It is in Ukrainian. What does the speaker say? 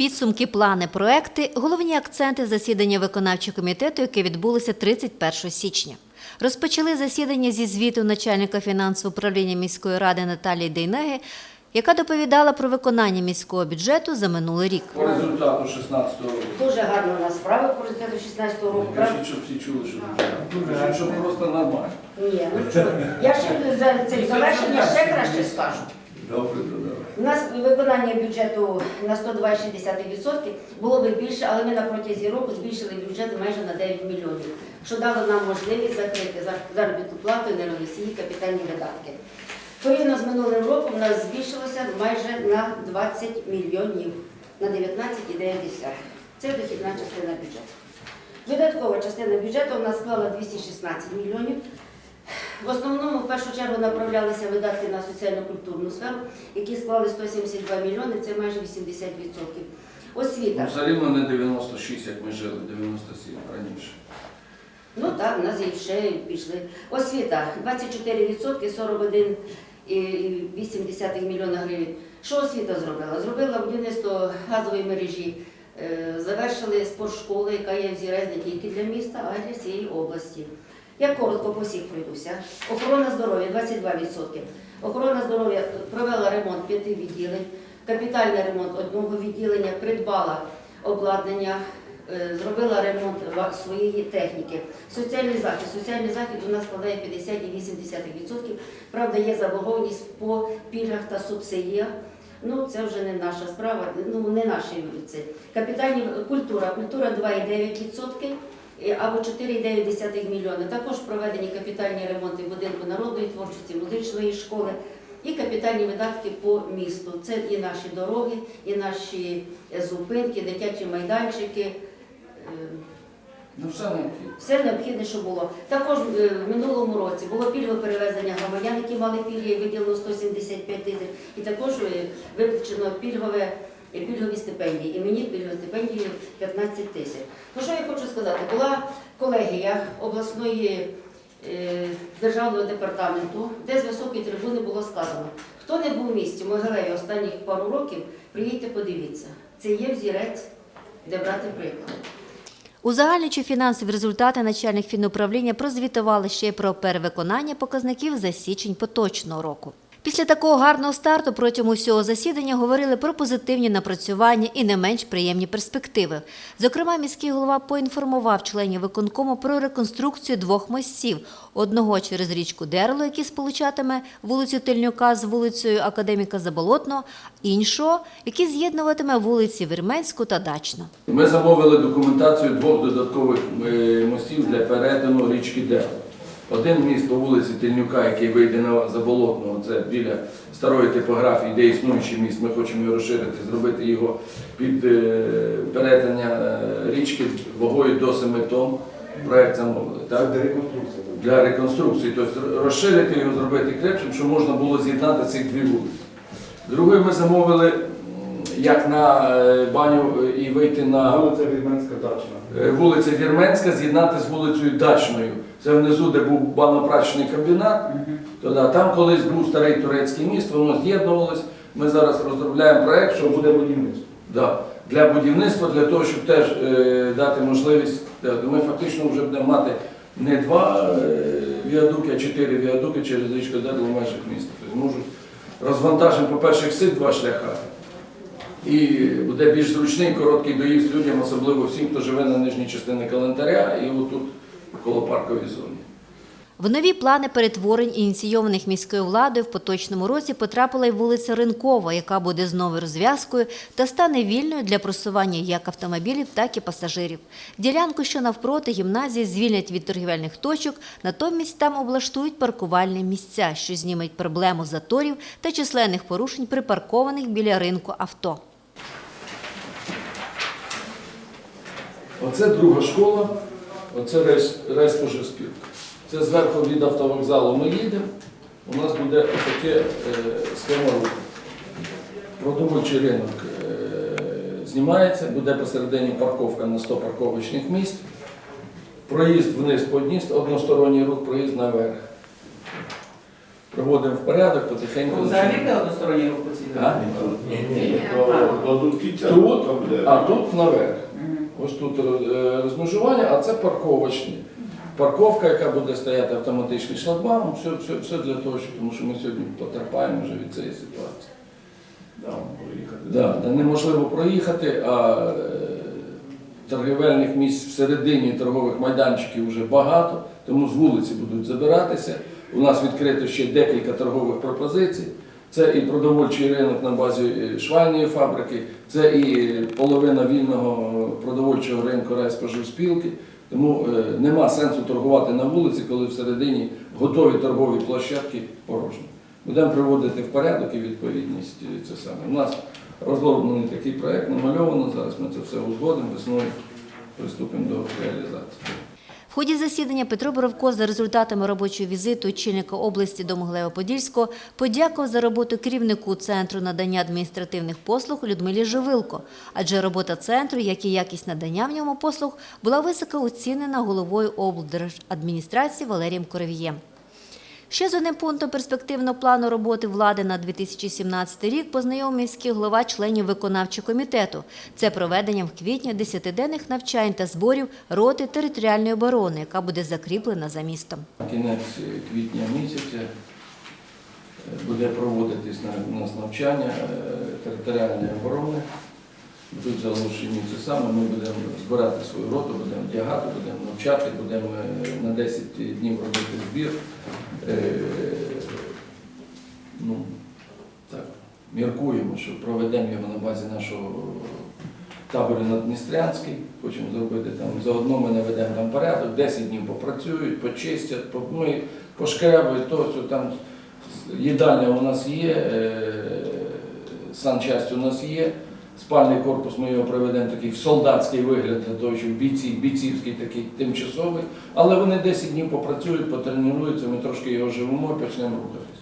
Підсумки, плани, проекти, головні акценти засідання виконавчого комітету, яке відбулося 31 січня. Розпочали засідання зі звіту начальника фінансового управління міської ради Наталії Дейнеги, яка доповідала про виконання міського бюджету за минулий рік. По результату 16 року. Дуже гарно у нас справи по результату 16 року. правда? Кажіть, щоб всі чули, що дуже гарно. Кажіть, що просто нормально. Ні, ну чого. Я ще за це завершення ще краще скажу. У нас виконання бюджету на 102,6% було би більше, але ми на протязі року збільшили бюджет майже на 9 мільйонів, що дало нам можливість закрити заробітну плату, енергоносії, капітальні видатки. Порівняно з минулим роком у нас збільшилося майже на 20 мільйонів, на 19,9. Це дохідна частина бюджету. Видаткова частина бюджету у нас склала 216 мільйонів. В основному, в першу чергу, направлялися видатки на соціально-культурну сферу, які склали 172 мільйони, це майже 80%. Освіта. Ну, все рівно не 96, як ми жили, 97 раніше. Ну так, в нас і ще пішли. Освіта 24%, 41,8 мільйона гривень. Що освіта зробила? Зробила будівництво газової мережі, е, завершили спортшколу, яка є взірець не тільки для міста, а й для всієї області. Я коротко по всіх пройдуся. Охорона здоров'я 22%. Охорона здоров'я провела ремонт п'яти відділень, капітальний ремонт одного відділення, придбала обладнання, е, зробила ремонт своєї техніки. Соціальний захист. Соціальний захист у нас складає 50,8%. Правда, є заборгованість по пільгах та субсидіях. Ну, це вже не наша справа, ну не наші це. Капітальні культура, культура 2,9% е, або 4,9 мільйони. Також проведені капітальні ремонти будинку народної творчості, музичної школи і капітальні видатки по місту. Це і наші дороги, і наші е, зупинки, дитячі майданчики. Ну, все необхідно. все необхідне, що було. Також е, в минулому році було пільгове перевезення громадян, які мали пільги, виділено 175 тисяч, і також е, виплачено пільгове. Е, Пільгові стипендії, і мені пільгові стипендії 15 тисяч. Ну що я хочу сказати? Була колегія обласної е, державного департаменту, де з високої трибуни було сказано: хто не був в місті Могилеві останніх пару років, приїдьте, подивіться. Це є взірець, де брати приклад. Узагальнюючи фінансові результати, начальник фінуправління прозвітували ще й про перевиконання показників за січень поточного року. Після такого гарного старту протягом усього засідання говорили про позитивні напрацювання і не менш приємні перспективи. Зокрема, міський голова поінформував членів виконкому про реконструкцію двох мостів: одного через річку Дерло, який сполучатиме вулицю Тельнюка з вулицею Академіка Заболотного, іншого, який з'єднуватиме вулиці Вірменську та Дачну. Ми замовили документацію двох додаткових е, мостів для перетину річки Дел. Один міст по вулиці Тельнюка, який вийде на Заболотного, це біля старої типографії, де існуючий міст. Ми хочемо його розширити, зробити його під е, перетинення е, річки вагою до 7 тонн. Проект замовили. Так? Для реконструкції. для реконструкції, тобто розширити його, зробити крепшим, щоб можна було з'єднати цих дві вулиці. Другий ми замовили, як на е, баню е, і вийти на Вулиця Вірменська дачна. е, вулицю Вірменська, з'єднати з вулицею Дачною. Це внизу, де був банопрачний комбінат. То, там колись був старий турецький міст, воно з'єднувалось. Ми зараз розробляємо проект, щоб Буде будівництво. Да, для будівництва, для того, щоб теж е, дати можливість, ми фактично вже будемо мати не два е, віадуки, а чотири віадуки через річку Дерло в межах міста. Тобто можуть розвантажимо, по-перше, всіх два шляха. І буде більш зручний короткий доїзд людям, особливо всім, хто живе на нижній частині календаря і отут коло парковій зоні. В нові плани перетворень, ініційованих міською владою, в поточному році потрапила й вулиця Ринкова, яка буде знову розв'язкою та стане вільною для просування як автомобілів, так і пасажирів. Ділянку, що навпроти гімназії, звільнять від торгівельних точок, натомість там облаштують паркувальні місця, що знімуть проблему заторів та численних порушень припаркованих біля ринку авто. Оце друга школа, оце райспоживспілка. Це зверху від автовокзалу ми їдемо, у нас буде таке е, схема руху. Продовольчий ринок е, знімається, буде посередині парковка на 100 парковочних місць. Проїзд вниз по одній, односторонній рух, проїзд наверх. приводимо в порядок, потихеньку. Взагалі де односторонній рух по цій А? дорозі? Ні, ні, а тут наверх. Ось тут е, розмежування, а це парковочні. Парковка, яка буде стояти автоматичний шлагбаум, все, все, все для того, щоб, тому що ми сьогодні потерпаємо вже від цієї ситуації. Да, проїхати. Да, да, неможливо проїхати, а е, торгівельних місць всередині торгових майданчиків вже багато, тому з вулиці будуть забиратися. У нас відкрито ще декілька торгових пропозицій. Це і продовольчий ринок на базі е, швайної фабрики, це і половина вільного продовольчого ринку райспоживспілки. Тому е, нема сенсу торгувати на вулиці, коли всередині готові торгові площадки порожні. Будемо приводити в порядок і відповідність е, це саме. У нас розроблений такий проект, намальовано. Зараз ми це все узгодимо, весною приступимо до реалізації. В ході засідання Петро Боровко за результатами робочого візиту очільника області до Могилева-Подільського подякував за роботу керівнику Центру надання адміністративних послуг Людмилі Живилко, адже робота центру, як і якість надання в ньому послуг, була високо оцінена головою облдержадміністрації Валерієм Коровієм. Ще з одним пунктом перспективного плану роботи влади на 2017 рік познайомив міський голова членів виконавчого комітету. Це проведенням в квітні 10-денних навчань та зборів роти територіальної оборони, яка буде закріплена за містом. Кінець квітня місяця е, буде проводитись на- нас навчання е, територіальної оборони. Будуть залучені це саме. Ми будемо збирати свою роту, будемо вдягати, будемо навчати, будемо е, на 10 днів робити збір. Е, Ну, так, міркуємо, що проведемо його на базі нашого табору Надністрянський. Хочемо зробити там. Заодно ми наведемо там порядок, 10 днів попрацюють, почистять, по- ну, і пошкрябують то, що там їдальня у нас є, е, санчасть у нас є. Спальний корпус ми його приведемо такий в солдатський вигляд для того, щоб бійці, бійцівський такий тимчасовий. Але вони 10 днів попрацюють, потренуються, ми трошки його живемо і почнемо рухатись.